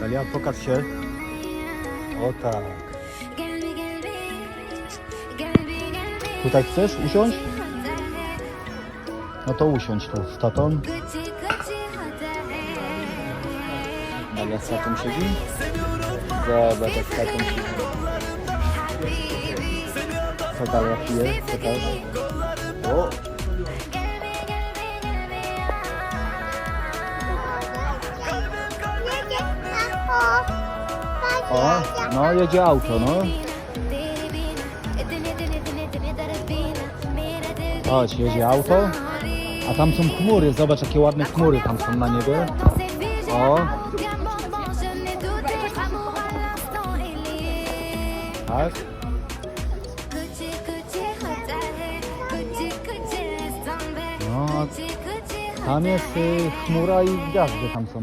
Dalia, pokaż się. O tak. Tutaj chcesz usiąść? No to usiądź tu z tatą. Dalia z tatą siedzi? Zobacz jak z tatą siedzi. Co Dalia pije? Pokaż. O! O, no jedzie auto, no. Chodź, jedzie auto. A tam są chmury, zobacz jakie ładne chmury tam są na niebie. O. Tak. No, tam jest y, chmura i gwiazdy tam są.